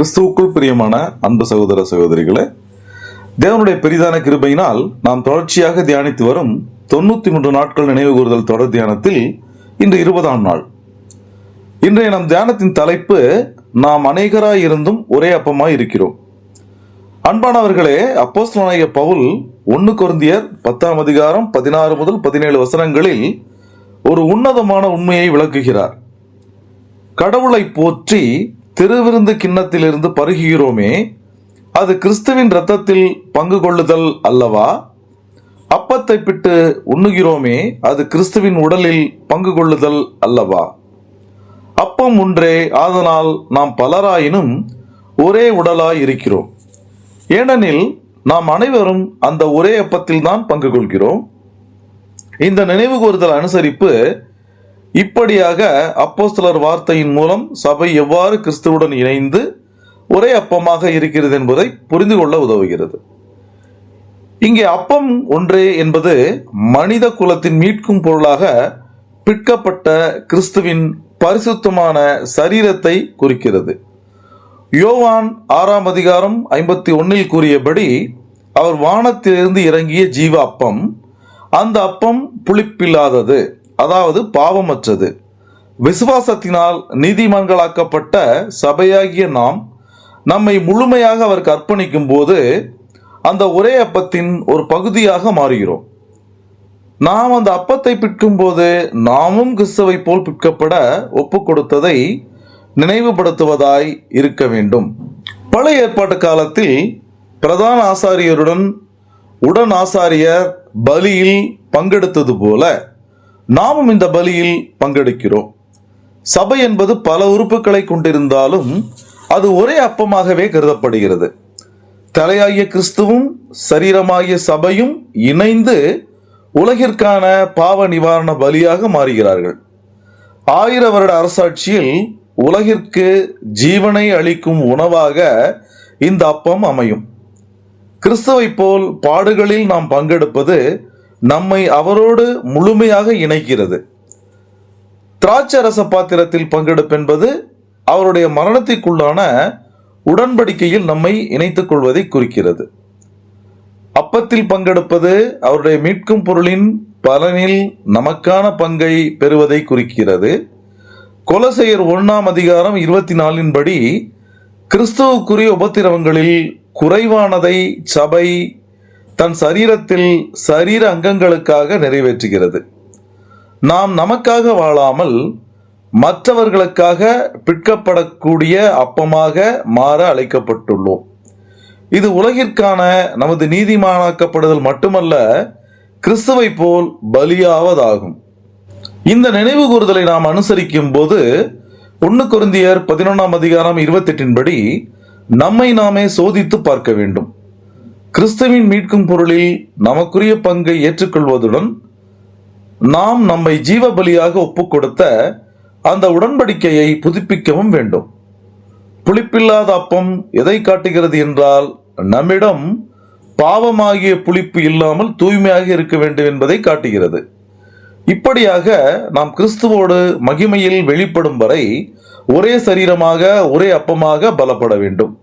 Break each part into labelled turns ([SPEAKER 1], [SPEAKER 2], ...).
[SPEAKER 1] கிறிஸ்துவுக்குள் பிரியமான அன்பு சகோதர சகோதரிகளே தேவனுடைய பெரிதான கிருபையினால் நாம் தொடர்ச்சியாக தியானித்து வரும் தொண்ணூத்தி மூன்று நாட்கள் நினைவு கூறுதல் தொடர் தியானத்தில் இன்று இருபதாம் நாள். இன்றைய நம் தியானத்தின் தலைப்பு நாம் அநேகராய் இருந்தும் ஒரே அப்பமாய் இருக்கிறோம். அன்பானவர்களே அப்போஸ்தலனாகிய பவுல் ஒன்று குருந்தியர் பத்தாம் அதிகாரம் பதினாறு முதல் பதினேழு வசனங்களில் ஒரு உன்னதமான உண்மையை விளக்குகிறார். கடவுளை போற்றி திருவிருந்து கிண்ணத்திலிருந்து பருகுகிறோமே அது கிறிஸ்துவின் இரத்தத்தில் பங்கு கொள்ளுதல் அல்லவா? அப்பத்தை பிட்டு உண்ணுகிறோமே அது கிறிஸ்துவின் உடலில் பங்கு கொள்ளுதல் அல்லவா? அப்பம் ஒன்றே அதனால் நாம் பலராயினும் ஒரே உடலாய் இருக்கிறோம் ஏனெனில் நாம் அனைவரும் அந்த ஒரே அப்பத்தில் தான் பங்கு கொள்கிறோம். இந்த நினைவு கூறுதல் அனுசரிப்பு இப்படியாக அப்போஸ்தலர் வார்த்தையின் மூலம் சபை எவ்வாறு கிறிஸ்துவுடன் இணைந்து ஒரே அப்பமாக இருக்கிறது என்பதை புரிந்து கொள்ள உதவுகிறது. இங்கே அப்பம் ஒன்றே என்பது மனித குலத்தின் மீட்கும் பொருளாக பிற்கப்பட்ட கிறிஸ்துவின் பரிசுத்தமான சரீரத்தை குறிக்கிறது. யோவான் ஆறாம் அதிகாரம் ஐம்பத்தி ஒன்னில் கூறியபடி அவர் வானத்திலிருந்து இறங்கிய ஜீவ அப்பம் அந்த அப்பம் புளிப்பில்லாதது. அதாவது பாவமற்றது. விசுவாசத்தினால் நீதிமான்களாக்கப்பட்ட சபையாகிய நாம் நம்மை முழுமையாக அவருக்கு அர்ப்பணிக்கும் போது அந்த ஒரே அப்பத்தின் ஒரு பகுதியாக மாறுகிறோம். நாம் அந்த அப்பத்தை பிற்கும் போது நாமும் கிறிஸ்துவை போல் பிற்கப்பட ஒப்பு கொடுத்ததை நினைவுபடுத்துவதாய் இருக்க வேண்டும். பழைய ஏற்பாட்டு காலத்தில் பிரதான ஆசாரியருடன் உடன் ஆசாரியர் பலியில் பங்கெடுத்தது போல நாமும் இந்த பலியில் பங்கெடுக்கிறோம். சபை என்பது பல உறுப்புகளை கொண்டிருந்தாலும் அது ஒரே அப்பமாகவே கருதப்படுகிறது. தலையாகிய கிறிஸ்துவும் சரீரமாகிய சபையும் இணைந்து உலகிற்கான பாவ நிவாரண பலியாக மாறுகிறார்கள். ஆயிர வருட அரசாட்சியில் உலகிற்கு ஜீவனை அளிக்கும் உணவாக இந்த அப்பம் அமையும். கிறிஸ்துவை போல் பாடுகளில் நாம் பங்கெடுப்பது நம்மை அவரோடு முழுமையாக இணைக்கிறது. திராட்சை ரச பாத்திரத்தில் பங்கெடுப்பென்பது அவருடைய மரணத்திற்குள்ளான உடன்படிக்கையில் நம்மை இணைத்துக் கொள்வதை குறிக்கிறது. அப்பத்தில் பங்கெடுப்பது அவருடைய மீட்கும் பொருளின் பலனில் நமக்கான பங்கை பெறுவதை குறிக்கிறது. கொலசெயர் ஒன்றாம் அதிகாரம் இருபத்தி நாலின் படி கிறிஸ்துவுக்குரிய உபத்திரவங்களில் குறைவானதை சபை தன் சரீரத்தில் சரீர அங்கங்களுக்காக நிறைவேற்றுகிறது. நாம் நமக்காக வாழாமல் மற்றவர்களுக்காக பிற்கப்படக்கூடிய அப்பமாக மாற அழைக்கப்பட்டுள்ளோம். இது உலகிற்கான நமது நீதிமானாக்கப்படுதல் மட்டுமல்ல கிறிஸ்துவை போல் பலியாவதாகும். இந்த நினைவு கூறுதலை நாம் அனுசரிக்கும் போது ஒன்று குருந்தியர் பதினொன்றாம் அதிகாரம் இருபத்தெட்டின்படி நம்மை நாமே சோதித்து பார்க்க வேண்டும். கிறிஸ்துவின் மீட்கும் பொருளில் நமக்குரிய பங்கை ஏற்றுக்கொள்வதுடன் நாம் நம்மை ஜீவ பலியாக ஒப்புக் கொடுத்த அந்த உடன்படிக்கையை புதுப்பிக்கவும் வேண்டும். புளிப்பில்லாத அப்பம் எதை காட்டுகிறது என்றால் நம்மிடம் பாவமாகிய புளிப்பு இல்லாமல் தூய்மையாக இருக்க வேண்டும் என்பதை காட்டுகிறது. இப்படியாக நாம் கிறிஸ்துவோடு மகிமையில் வெளிப்படும் வரை ஒரே சரீரமாக ஒரே அப்பமாக பலப்பட வேண்டும்.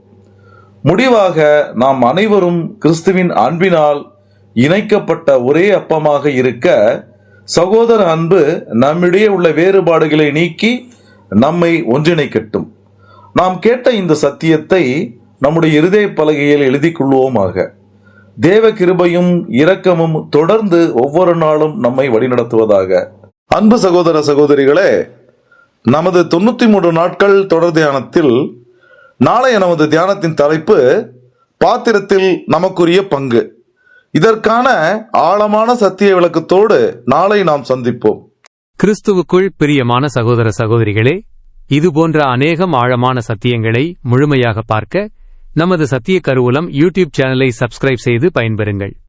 [SPEAKER 1] முடிவாக நாம் அனைவரும் கிறிஸ்துவின் அன்பினால் இணைக்கப்பட்ட ஒரே அப்பமாக இருக்க சகோதர அன்பு நம்மிடையே உள்ள வேறுபாடுகளை நீக்கி நம்மை ஒன்றிணைக்கட்டும். நாம் கேட்ட இந்த சத்தியத்தை நம்முடைய இருதய பலகையில் எழுதி கொள்வோமாக தேவ கிருபையும் இரக்கமும் தொடர்ந்து ஒவ்வொரு நாளும் நம்மை வழிநடத்துவதாக. அன்பு சகோதர சகோதரிகளே நமது தொண்ணூத்தி மூன்று நாட்கள் தொடர் தியானத்தில் நாளைய நமது தியானத்தின் தலைப்பு பாத்திரத்தில் நமக்குரிய பங்கு. இதற்கான ஆழமான சத்திய விளக்கத்தோடு நாளை நாம் சந்திப்போம்.
[SPEAKER 2] கிறிஸ்துவுக்குள் பிரியமான சகோதர சகோதரிகளே இதுபோன்ற அநேகம் ஆழமான சத்தியங்களை முழுமையாக பார்க்க நமது சத்திய கருவூலம் யூடியூப் சேனலை சப்ஸ்கிரைப் செய்து பயன்பெறுங்கள்.